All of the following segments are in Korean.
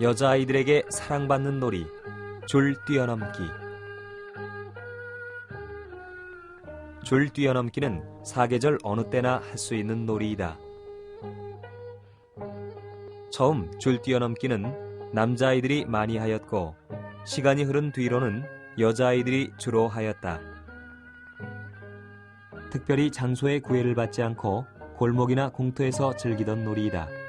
여자아이들에게 사랑받는 놀이 줄 뛰어넘기 줄 뛰어넘기는 사계절 어느 때나 할 수 있는 놀이이다. 처음 줄 뛰어넘기는 남자아이들이 많이 하였고 시간이 흐른 뒤로는 여자아이들이 주로 하였다. 특별히 장소의 구애를 받지 않고 골목이나 공터에서 즐기던 놀이이다.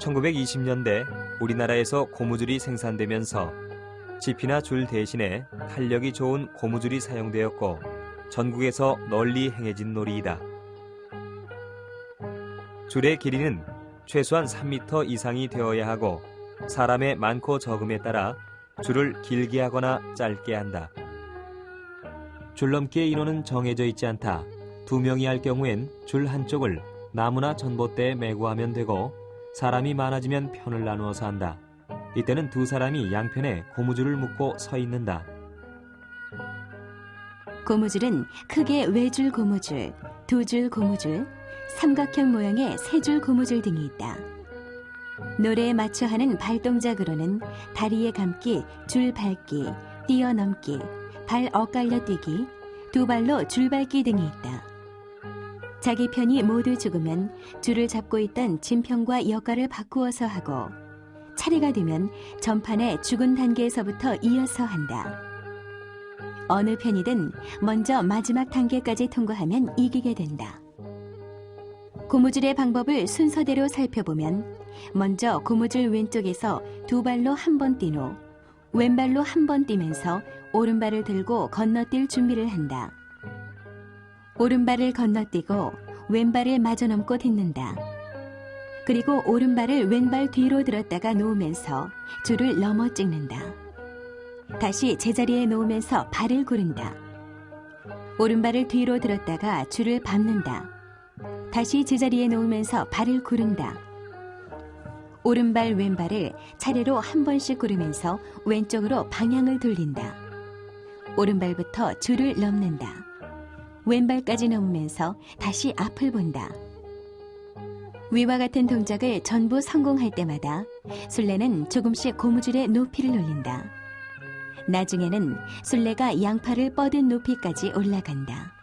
1920년대 우리나라에서 고무줄이 생산되면서 지피나 줄 대신에 탄력이 좋은 고무줄이 사용되었고 전국에서 널리 행해진 놀이이다. 줄의 길이는 최소한 3m 이상이 되어야 하고 사람의 많고 적음에 따라 줄을 길게 하거나 짧게 한다. 줄넘기의 인원은 정해져 있지 않다. 두 명이 할 경우엔 줄 한쪽을 나무나 전봇대에 메고 하면 되고 사람이 많아지면 편을 나누어서 한다. 이때는 두 사람이 양편에 고무줄을 묶고 서 있는다. 고무줄은 크게 외줄 고무줄, 두 줄 고무줄, 삼각형 모양의 세 줄 고무줄 등이 있다. 노래에 맞춰 하는 발동작으로는 다리에 감기, 줄 밟기, 뛰어넘기, 발 엇갈려 뛰기, 두 발로 줄 밟기 등이 있다. 자기 편이 모두 죽으면 줄을 잡고 있던 진편과 역할을 바꾸어서 하고 차례가 되면 전판의 죽은 단계에서부터 이어서 한다. 어느 편이든 먼저 마지막 단계까지 통과하면 이기게 된다. 고무줄의 방법을 순서대로 살펴보면 먼저 고무줄 왼쪽에서 두 발로 한번뛴후 왼발로 한 번 뛰면서 오른발을 들고 건너뛸 준비를 한다. 오른발을 건너뛰고 왼발을 마저 넘고 딛는다. 그리고 오른발을 왼발 뒤로 들었다가 놓으면서 줄을 넘어 찍는다. 다시 제자리에 놓으면서 발을 구른다. 오른발을 뒤로 들었다가 줄을 밟는다. 다시 제자리에 놓으면서 발을 구른다. 오른발 왼발을 차례로 한 번씩 구르면서 왼쪽으로 방향을 돌린다. 오른발부터 줄을 넘는다. 왼발까지 넘으면서 다시 앞을 본다. 위와 같은 동작을 전부 성공할 때마다 술래는 조금씩 고무줄의 높이를 올린다. 나중에는 술래가 양팔을 뻗은 높이까지 올라간다.